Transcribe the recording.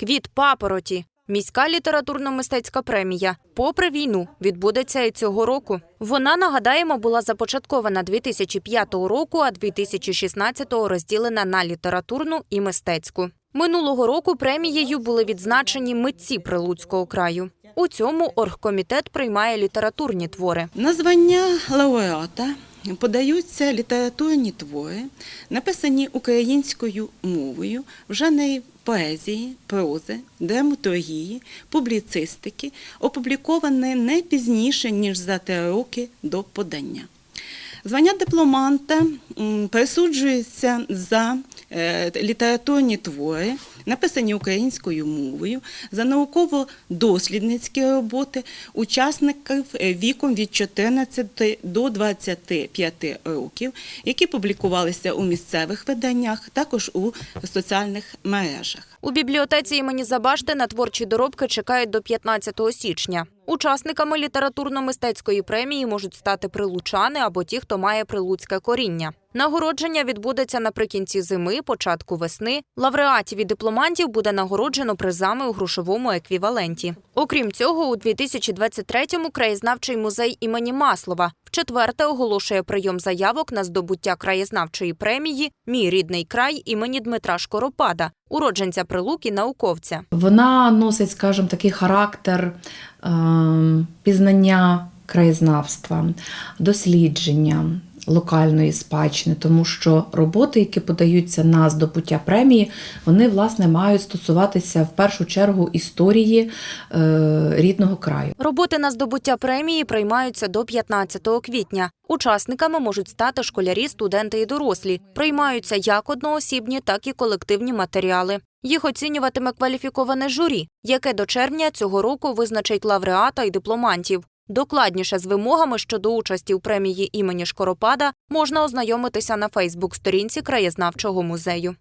Квіт папороті. Міська літературно-мистецька премія. Попри війну, відбудеться і цього року. Вона, нагадаємо, була започаткована 2005 року, а 2016-го розділена на літературну і мистецьку. Минулого року премією були відзначені митці Прилуцького краю. У цьому оргкомітет приймає літературні твори. На звання лауреата подаються літературні твори, написані українською мовою в жанрі поезії, прози, драматургії, публіцистики, опубліковані не пізніше, ніж за три роки до подання. Звання дипломанта присуджується за е, літературні твори, написані українською мовою, за науково-дослідницькі роботи учасників е, віком від 14 до 25 років, які публікувалися у місцевих виданнях, також у соціальних мережах. У бібліотеці імені Забашти на творчі доробки чекають до 15 січня. Учасниками літературно-мистецької премії можуть стати прилучани або ті, хто має прилуцьке коріння. Нагородження відбудеться наприкінці зими, початку весни. Лауреатів і дипломантів буде нагороджено призами у грошовому еквіваленті. Окрім цього, у 2023-му краєзнавчий музей імені Маслова вчетверте оголошує прийом заявок на здобуття краєзнавчої премії Мій рідний край імені Дмитра Шкоропада, уродженця Прилук і науковця. Вона носить, скажімо, такий характер ем, пізнання краєзнавства, дослідження локальної спадщини, тому що роботи, які подаються на здобуття премії, вони власне мають стосуватися в першу чергу історії е, рідного краю. Роботи на здобуття премії приймаються до 15 квітня. Учасниками можуть стати школярі, студенти і дорослі. Приймаються як одноосібні, так і колективні матеріали. Їх оцінюватиме кваліфіковане журі, яке до червня цього року визначить лауреата і дипломантів. Докладніше з вимогами щодо участі у премії імені Шкоропада можна ознайомитися на Фейсбук-сторінці краєзнавчого музею.